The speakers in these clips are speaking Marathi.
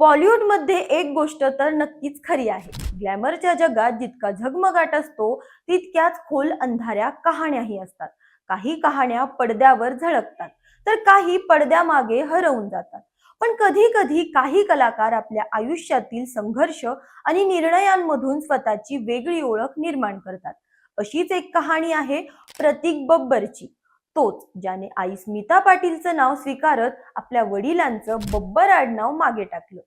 बॉलिवूडमध्ये एक गोष्ट तर नक्कीच खरी आहे. ग्लॅमरच्या जगात जितका झगमगाट असतो तितक्याच खोल अंधाऱ्या कहाण्याही असतात. काही कहाण्या पडद्यावर झळकतात तर काही पडद्यामागे हरवून जातात. पण कधी कधी काही कलाकार आपल्या आयुष्यातील संघर्ष आणि निर्णयांमधून स्वतःची वेगळी ओळख निर्माण करतात. अशीच एक कहाणी आहे प्रतीक बब्बरची. तोच ज्याने आई स्मिता पाटीलचं नाव स्वीकारत आपल्या वडिलांचं बब्बर आडनाव मागे टाकलं.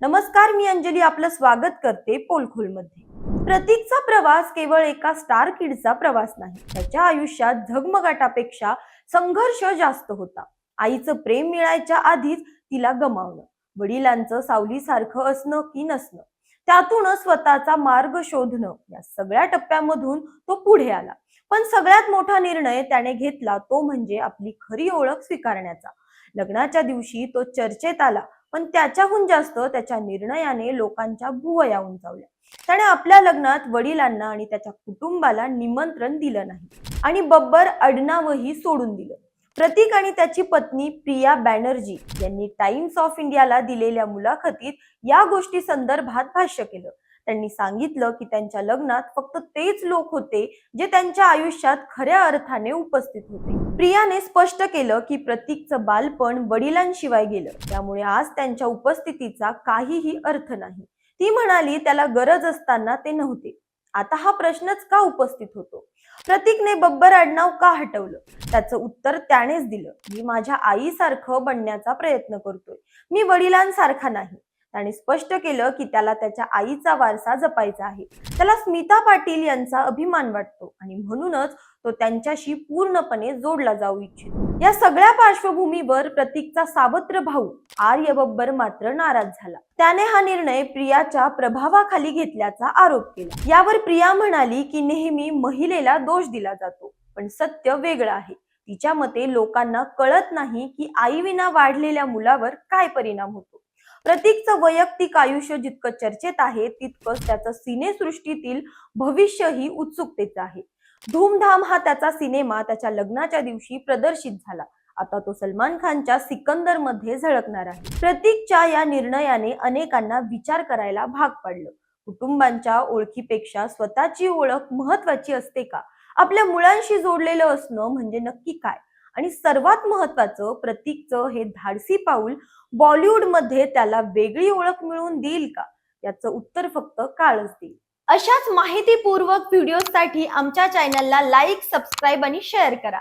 नमस्कार मी अंजली आपलं स्वागत करते पोलखोलमध्ये. प्रतीकचा प्रवास केवळ एका स्टार किडचा प्रवास नाही त्याच्या आयुष्यात झगमगाटापेक्षा संघर्ष जास्त होता. आईचं प्रेम मिळायच्या आधीच तिला गमावणं वडिलांचं सावलीसारखं असणं की नसणं त्यातूनच स्वतःचा मार्ग शोधणं या सगळ्या टप्प्यामधून तो पुढे आला. पण सगळ्यात मोठा निर्णय त्याने घेतला तो म्हणजे आपली खरी ओळख स्वीकारण्याचा. लग्नाच्या दिवशी तो चर्चेत आला. पण त्याच्याहून जास्त त्याच्या निर्णयाने लोकांच्या भुवया उंचावल्या. त्याने आपल्या लग्नात वडिलांना आणि त्याच्या कुटुंबाला निमंत्रण दिलं नाही आणि बब्बर अडनावही सोडून दिलं. प्रतीक आणि त्याची पत्नी प्रिया बॅनर्जी यांनी टाइम्स ऑफ इंडियाला दिलेल्या मुलाखतीत या गोष्टी संदर्भात भाष्य केलं. त्यांनी सांगितलं की त्यांच्या लग्नात फक्त तेच लोक होते जे त्यांच्या आयुष्यात खऱ्या अर्थाने उपस्थित होते. प्रियाने स्पष्ट केलं की प्रतीकचं बालपण वडिलांशिवाय गेलं. त्यामुळे आज त्यांच्या उपस्थितीचा काहीही अर्थ नाही. ती म्हणाली त्याला गरज असताना ते नव्हते. आता हा प्रश्नच का उपस्थित होतो? प्रतीकने बब्बर आडनाव का हटवलं? त्याचं उत्तर त्यानेच दिलं. मी माझ्या आईसारखं बनण्याचा प्रयत्न करतोय. मी वडिलांसारखा नाही. त्याने स्पष्ट केलं की त्याला त्याच्या आईचा वारसा जपायचा आहे. त्याला स्मिता पाटील यांचा अभिमान वाटतो आणि म्हणूनच तो त्यांच्याशी पूर्णपणे जोडला जाऊ इच्छितो. या सगळ्या पार्श्वभूमीवर प्रतीकचा सावत्र भाऊ आर्य बब्बर मात्र नाराज झाला. त्याने हा निर्णय प्रियाच्या प्रभावाखाली घेतल्याचा आरोप केला. यावर प्रिया म्हणाली की नेहमी महिलेला दोष दिला जातो पण सत्य वेगळं आहे. तिच्या मते लोकांना कळत नाही की आईविना वाढलेल्या मुलावर काय परिणाम होतो. प्रतीकचं वैयक्तिक आयुष्य जितकं चर्चेत आहे तितकंच त्याचं सिनेसृष्टीतील भविष्यही उत्सुकतेचं आहे. धूमधाम हा त्याचा सिनेमा त्याच्या लग्नाच्या दिवशी प्रदर्शित झाला. आता तो सलमान खानच्या सिकंदरमध्ये झळकणार आहे. प्रतीकच्या या निर्णयाने अनेकांना विचार करायला भाग पाडलं. कुटुंबांच्या ओळखीपेक्षा स्वतःची ओळख महत्वाची असते का? आपल्या मुलांशी जोडलेलं असणं म्हणजे नक्की काय? आणि सर्वात महत्वाचं प्रतीकचं हे धाडसी पाऊल बॉलिवूडमध्ये त्याला वेगळी ओळख मिळवून देईल का? याचं उत्तर फक्त काळच देईल. अशाच माहितीपूर्वक व्हिडिओसाठी आमच्या चॅनलला लाईक सबस्क्राईब आणि शेअर करा.